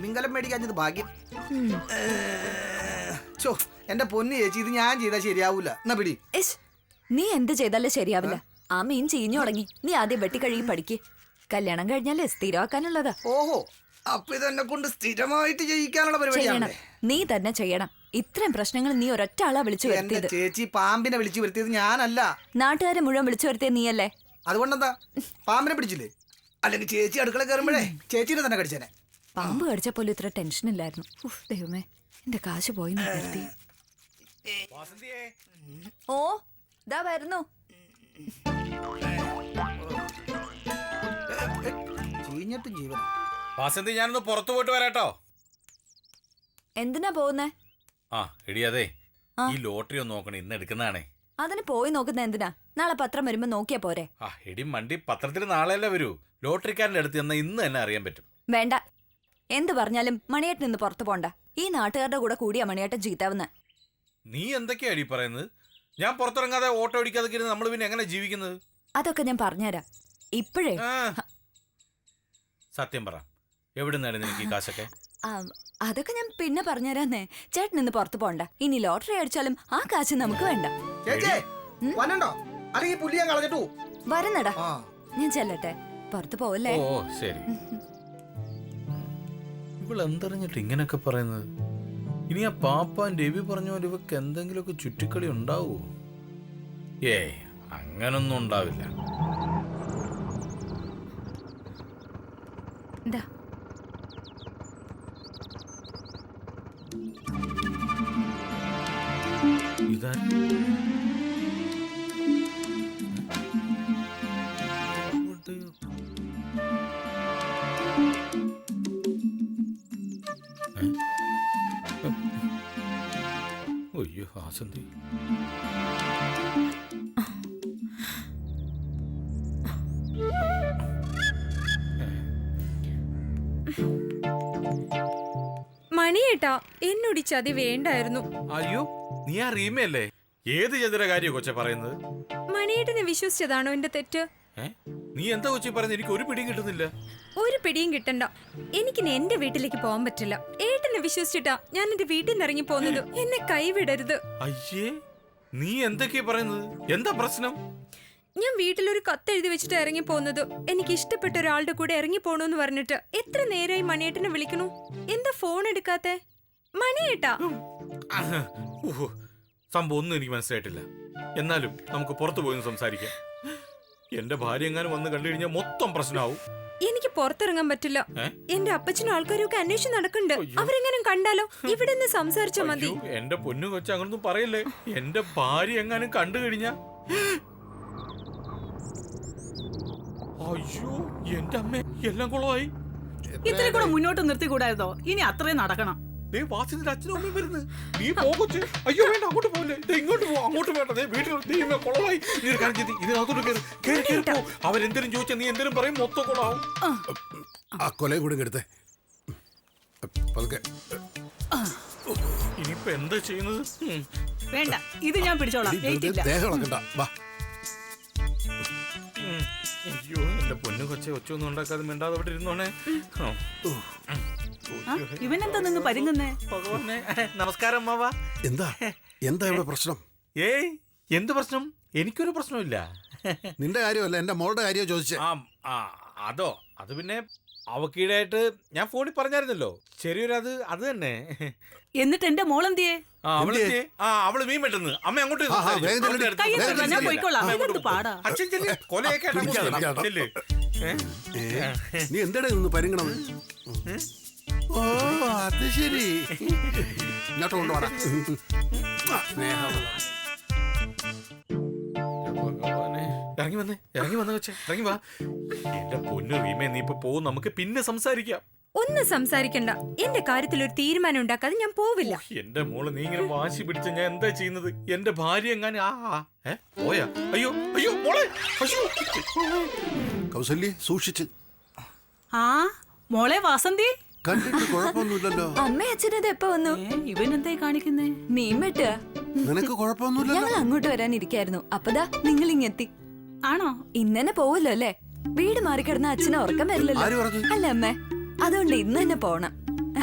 തിമിങ്കലം മേടിക്കാഞ്ഞത് ഭാഗ്യം. ചോ എന്റെ പൊന്നു ചേച്ചി ഇത് ഞാൻ ചെയ്താൽ ശരിയാവൂല. എന്നാ പിടി. നീ എന്ത് ചെയ്താലും ശരിയാവില്ല. ആ? മീൻ ചീഞ്ഞു തുടങ്ങി. നീ ആദ്യം വെട്ടിക്കഴുകി പഠിക്ക്. കല്യാണം കഴിഞ്ഞാലേ സ്ഥിരമാക്കാനുള്ളതാ. ഓഹോ അപ്പൊ ഇതെന്നെ കൊണ്ട് സ്ഥിരമായിട്ട് ചെയ്യിക്കാനുള്ള ചെയ്യണം. പരിപാടിയാണ് നീ തന്നെ ചെയ്യണം. ഇത്രയും പ്രശ്നങ്ങൾ നീ ഒരൊറ്റ ആളാ വിളിച്ചു വരുത്തിയത്. ചേച്ചി പാമ്പിനെ വിളിച്ചു വരുത്തിയത് ഞാനല്ല. നാട്ടുകാരെ മുഴുവൻ വിളിച്ചു വരുത്തിയത് നീയല്ലേ? അതുകൊണ്ടെന്താ? പാമ്പിനെ പിടിച്ചില്ലേ? അല്ലെങ്കിൽ ചേച്ചി അടുക്കള കയറുമ്പോഴേ ചേച്ചിനെ തന്നെ കടിച്ചേനെ. പാമ്പ് കടിച്ച പോലും ഇത്ര ടെൻഷൻ ഇല്ലായിരുന്നു. ഉഫ്, ദൈവമേ എന്റെ കാശ് പോയി കരുതി. ഓ ദാ വരുന്നു. ചീഞ്ഞിട്ടും ജീവൻ. വാസന്തി ഞാനൊന്ന് പുറത്തു പോയിട്ട് വരാട്ടോ. എന്തിനാ പോകുന്നേ? ആ എടി അതെ. ഈ ലോട്ടറി ഒന്ന് നോക്കണേ ഇന്ന് എടുക്കുന്നതാണേ. അതിന് പോയി നോക്കുന്ന എന്തിനാ? നാളെ പത്രം വരുമ്പോ നോക്കിയാ പോരെ. ആ എടി മണ്ടി പത്രത്തിൽ നാളെയല്ലേ വരൂ. ലോട്ടറിക്കാരന്റെ അടുത്ത് ചെന്നാൽ ഇന്ന് തന്നെ അറിയാൻ പറ്റും. വേണ്ട എന്ത് പറഞ്ഞാലും മണിയേട്ടൻ നിന്ന് പുറത്തു പോണ്ട. ഈ നാട്ടുകാരുടെ കൂടെ കൂടിയാ മണിയേട്ടൻ ജീത്താവുന്ന. നീ എന്തൊക്കെയാടി പറയുന്നത്? ഞാൻ പുറത്തിറങ്ങാതെ ഓട്ടോ അടിക്കാതെ ഇരുന്ന് നമ്മൾ പിന്നെ എങ്ങനെ ജീവിക്കുന്നത്? അതൊക്കെ ഞാൻ പറഞ്ഞുതരാം. ഇപ്പോഴേ സത്യം പറ. എവിടെ നിന്നായിരുന്നു എനിക്ക് ഈ കാശൊക്കെ? അതൊക്കെ ഞാൻ പിന്നെ പറഞ്ഞുതരാന്നേ. ചേട്ടൻ ഇന്ന് പുറത്തു പോണ്ട. ഇനി ലോട്ടറി അടിച്ചാലും ആ കാശ് നമുക്ക് വേണ്ട. വരുന്നടാ. ഞാൻ ചെല്ലട്ടെ. പുറത്തു പോവല്ലേ? ഓ ശരി. ഇവളെന്തറിഞ്ഞിട്ട് ഇങ്ങനെയൊക്കെ പറയുന്നത്? ഇനി ആ പാപ്പാൻ രവി പറഞ്ഞ പോലെ ഇവക്ക് എന്തെങ്കിലുമൊക്കെ ചുറ്റിക്കളി ഉണ്ടാവോ? ഏയ് അങ്ങനൊന്നും ഉണ്ടാവില്ല. ഇതാ അയ്യോ മണിയേട്ടാ എന്നോട് ഈ ചതി വേണ്ടായിരുന്നു. അയ്യോ നീ ആ റീമയല്ലേ? ഏത് ചതുര കാര്യ കൊച്ചെ പറയുന്നത്? മണിയേട്ടനെ വിശ്വസിച്ചതാണോ എന്റെ തെറ്റ്? നീ എന്താ കൊച്ചി പറഞ്ഞ? എനിക്ക് ഒരു പിടിയും കിട്ടുന്നില്ല. ഒരു പിടിയും കിട്ടണ്ട. എനിക്ക് എന്റെ വീട്ടിലേക്ക് പോകാൻ പറ്റില്ല. ഏട്ടനെ വിശ്വസിച്ചിട്ടാ ഞാൻ എന്റെ വീട്ടിൽ നിന്ന് ഇറങ്ങി പോകുന്നത്. എന്നെ കൈവിടരുത്. അയ്യേ നീ എന്തൊക്കെയാ പറയുന്നത്? എന്താ പ്രശ്നം? ഞാൻ വീട്ടിലൊരു കത്ത് എഴുതി വെച്ചിട്ട് ഇറങ്ങി പോകുന്നത്. എനിക്ക് ഇഷ്ടപ്പെട്ട ഒരാളുടെ കൂടെ ഇറങ്ങി പോണോന്ന് പറഞ്ഞിട്ട് എത്ര നേരമായി മണിയേട്ടനെ വിളിക്കണു? എന്താ ഫോൺ എടുക്കാത്തെ? മണിയേട്ടാ. സംഭവം ഒന്നും എനിക്ക് മനസ്സിലായിട്ടില്ല. എന്നാലും നമുക്ക് പുറത്തു പോയി സംസാരിക്കാം. എന്റെ ഭാര്യ എങ്ങാനും വന്ന് കണ്ടു കഴിഞ്ഞാൽ മൊത്തം പ്രശ്നമാവും എനിക്ക് പുറത്തിറങ്ങാൻ പറ്റില്ല. എന്റെ അപ്പച്ചനും ആൾക്കാരും ഒക്കെ അന്വേഷണം നടക്കുന്നുണ്ട്. അവരെങ്ങനെ കണ്ടാലോ? ഇവിടെ നിന്ന് സംസാരിച്ചാ മതി. എന്റെ പൊന്നു കൊച്ചു അങ്ങനൊന്നും പറയല്ലേ? എന്റെ ഭാര്യ എങ്ങാനും കണ്ടു കഴിഞ്ഞാ അയ്യോ എന്റെ അമ്മ എല്ലാം കുളമായി ഇത്ര കൂടെ മുന്നോട്ട് നിർത്തിക്കൂടായിരുന്നോ? ഇനി അത്രയും നടക്കണം. അച്ഛനും അമ്മയും വരുന്നു. നീ പോകൊച്ച് അയ്യോ വേണ്ട അങ്ങോട്ട് പോ. അങ്ങോട്ട് വേണ്ട ദേ വീട്ടിൽ ദൈവമേ കൊളമായി നീ ഒരു കാര്യം ചെയ്ത് ഇതിനകത്തോട്ട് കയറി. കയറി കയറി പോ. അവരെന്തേലും ചോദിച്ചാൽ നീ എന്തേലും പറയും മൊത്തം കൊളാവും ആ. കൊലയും കൂടെ എടുത്തേ. പതുക്കെ. ഇനിയിപ്പോ എന്താ ചെയ്യുന്നത്? വേണ്ട ഇത് ഞാൻ പിടിച്ചോളാം. അയ്യോ എന്റെ പൊന്നു കൊച്ചെ ഒച്ചൊന്നും ഉണ്ടാക്കാതെ മിണ്ടാതെ അവിടെ ഇരുന്നോണേ. ഇവനെന്താ നിന്ന് പരുങ്ങുന്നേ? ഭഗവാനെ നമസ്കാരം മാവ. എന്താ? എന്താ ഇവിടെ പ്രശ്നം? ഏയ് എന്ത് പ്രശ്നം എനിക്കൊരു പ്രശ്നമില്ല നിന്റെ കാര്യമല്ല എന്റെ മോളുടെ കാര്യമോ ചോദിച്ചു ആ ആ അതോ അത് പിന്നെ അവക്കീടായിട്ട് ഞാൻ ഫോണിൽ പറഞ്ഞായിരുന്നല്ലോ ചെറിയൊരു അത് അത് തന്നെ എന്നിട്ട് എന്റെ മോൾ ആ അവൾ എന്തിയെ? എന്തിയെ? ആ അവൾ മീൻ വെട്ടുന്നു അമ്മ അങ്ങോട്ട് ആ, ആ, വേഗം ചെല്ല്. അവളുടെ അടുത്ത് എടുത്ത് ഞാൻ പോയിക്കോളാം. അമ്മ അങ്ങോട്ട് ഇതെന്ത് പാടാ? പോ. അച്ഛൻ ചെല്ല്. കൊലയൊക്കെ ആയിട്ട് അങ്ങോട്ട് പിടിക്കാതെ, ചെല്ലാം. പിടിക്കാതെ. ചെല്ല്. ഏ? ഏ? നീ നിന്ന് ഓ അത് ശരി ഇങ്ങോട്ട് കൊണ്ടുപോടാ സ്നേഹം ഇറങ്ങി വന്നേ ഇറങ്ങി വന്ന കൊച്ചേ ഇറങ്ങി വാ. എന്റെ പൊന്നു റീമേ നീ ഇപ്പൊ പോവും. നമുക്ക് പിന്നെ സംസാരിക്കാം. ഒന്നും സംസാരിക്കണ്ട. എന്റെ കാര്യത്തിൽ ഒരു തീരുമാനം ഉണ്ടാക്കാതെ ഞാൻ പോവില്ല. എന്റെ മോൾ നീ ഇങ്ങനെ വാശി പിടിച്ച ഞാൻ എന്താ ചെയ്യുന്നത്? എന്റെ ഭാര്യ എങ്ങാനും ആ ഏ പോയാ? അയ്യോ അയ്യോ മോളെ അയ്യോ. കൗസല്യ സൂക്ഷിച്ച്. ആ മോളെ വാസന്തി? കണ്ടിട്ട് കുഴപ്പമൊന്നുമില്ലല്ലോ. അമ്മ അച്ഛനത് എപ്പോ വന്നു? ഏ, ഇവനെന്തായി കാണിക്കുന്നേ? മീൻ വെട്ടുക. നിനക്ക് കുഴപ്പമൊന്നുമില്ലല്ലോ. ഞങ്ങൾ അങ്ങോട്ട് വരാനിരിക്കായിരുന്നു. അപ്പതാ നിങ്ങൾ ഇങ്ങെത്തി ആണോ? ഇന്നെ പോവല്ലോ അല്ലേ? വീട് മാറിക്കിടന്ന അച്ഛനെ ഉറക്കം ആര് വരില്ലല്ലോ പറഞ്ഞു? അല്ല അമ്മേ അതുകൊണ്ട് ഇന്ന് തന്നെ പോണം.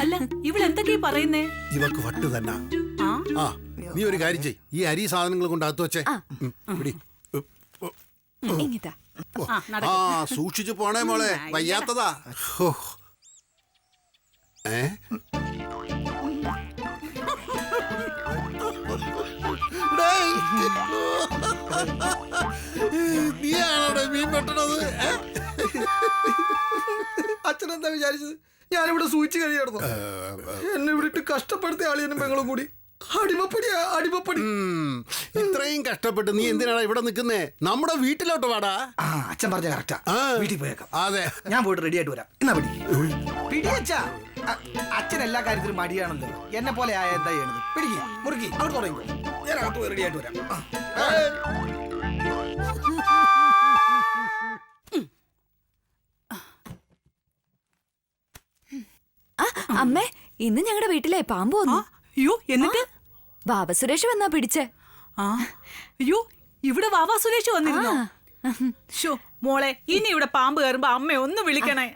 അല്ല അല്ല ഇവളെന്തൊക്കെയാ പറയുന്നേ? ഇവക്ക് വട്ട് തന്നെ. ആ? ആ നീ ഒരു കാര്യം ചെയ് ഈ അരി സാധനങ്ങൾ കൊണ്ട് അകത്ത് വെച്ചേ. ഉം, പിടി. ഉം, ഉം. ഇങ്ങിതാ. ആ നടക്ക്. ആ സൂക്ഷിച്ചു പോണേ മോളെ. വയ്യാത്തതാ. ഹോ. ഏ? ഡേയ്. ഏ? അച്ഛനെന്താ വിചാരിച്ചത്? ഞാനിവിടെ സൂചിച്ച് കഴിയായിരുന്നു എന്നെ ഇവിടെ ഇട്ട് കഷ്ടപ്പെടുത്തിയ ആളിയനും പെങ്ങളും കൂടി. അടിമപ്പടിയാ അടിമപ്പടി. ഇത്രയും കഷ്ടപ്പെട്ട് നീ എന്തിനാണ് ഇവിടെ നിൽക്കുന്നേ? നമ്മുടെ വീട്ടിലോട്ട് വാടാ. ആ അച്ഛൻ പറഞ്ഞ കറക്റ്റാ. വീട്ടിൽ പോയേക്കാം അതെ. ഞാൻ പോയിട്ട് റെഡി ആയിട്ട് വരാം. എന്നാ പിടി? പിടി അച്ഛാ. അച്ഛൻ എല്ലാ കാര്യത്തിലും മടിയാണല്ലോ എന്നെ പോലെ ആയ എന്താ ചെയ്യണത്? പിടിക്ക് മുറുക്കി. അവിടെ തുടങ്ങി. ഞാൻ അകത്ത് പോയി റെഡി ആയിട്ട് വരാം ആ. ആ അമ്മേ ഇന്ന് ഞങ്ങളുടെ വീട്ടിലെ പാമ്പ് വന്നു. അയ്യോ എന്നിട്ട്? ബാബ സുരേഷ് വന്നാ പിടിച്ചേ. ആ അയ്യോ ഇവിടെ വാവാ സുരേഷ് വന്നിരുന്നു? ഷോ മോളെ ഇനി ഇവിടെ പാമ്പ് കയറുമ്പോ അമ്മ ഒന്ന് വിളിക്കണേ.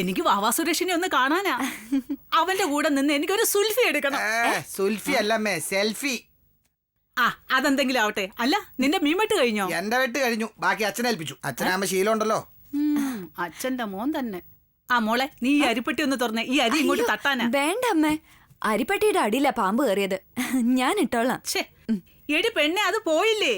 എനിക്ക് വാവാ സുരേഷിനെ ഒന്ന് കാണാനാ. അവന്റെ കൂടെ നിന്ന് എനിക്കൊരു സുൽഫി എടുക്കണം. സുൽഫി അല്ലമ്മേ സെൽഫി. ആ അതെന്തെങ്കിലും ആവട്ടെ. അല്ല നിന്റെ മീൻവെട്ട് കഴിഞ്ഞോ? എന്റെ വെട്ട് കഴിഞ്ഞു. ബാക്കി അച്ഛനെ ഏൽപ്പിച്ചു. അച്ഛനാകുമ്പോ ശീലം ഉണ്ടല്ലോ ഉം, അച്ഛന്റെ മോൻ തന്നെ. ആ മോളെ നീ ഈ അരിപ്പെട്ടി ഒന്ന് തുറന്നേ. ഈ അരി ഇങ്ങോട്ട് തട്ടാനാ. വേണ്ട അമ്മേ. അരിപ്പട്ടിയുടെ അടിയില പാമ്പ് കയറിയത്. ഞാൻ ഇട്ടോളാം. ഛേ എടി പെണ്ണെ അത് പോയില്ലേ?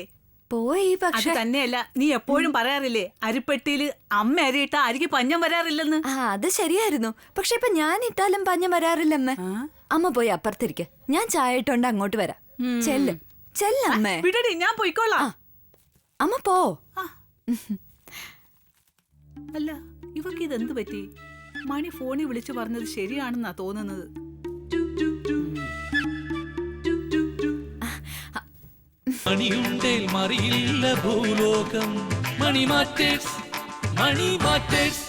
പോയി അത് പക്ഷെ തന്നെയല്ല നീ എപ്പോഴും പറയാറില്ലേ അരിപ്പെട്ടിയിൽ അമ്മ അരിയിട്ട അരിക്ക് പഞ്ഞം വരാറില്ലെന്ന്? ആ അത് ശരിയായിരുന്നു. പക്ഷെ ഇപ്പൊ ഞാൻ ഇട്ടാലും പഞ്ഞം വരാറില്ലമ്മ ആ? അമ്മ പോയി അപ്പുറത്തിരിക്ക. ഞാൻ ചായ ഇട്ടോണ്ട് അങ്ങോട്ട് വരാം. ചെല്ല്. ചെല്ലമ്മേ വിടടി ഞാൻ പോയിക്കോളാം. അമ്മ പോ. അല്ല. ഇവക്ക് ഇതെന്ത് പറ്റി? മണി ഫോണിൽ വിളിച്ചു പറഞ്ഞത് ശരിയാണെന്നാ തോന്നുന്നത്. മറിയില്ല ഭൂലോകം. Money matters money matters.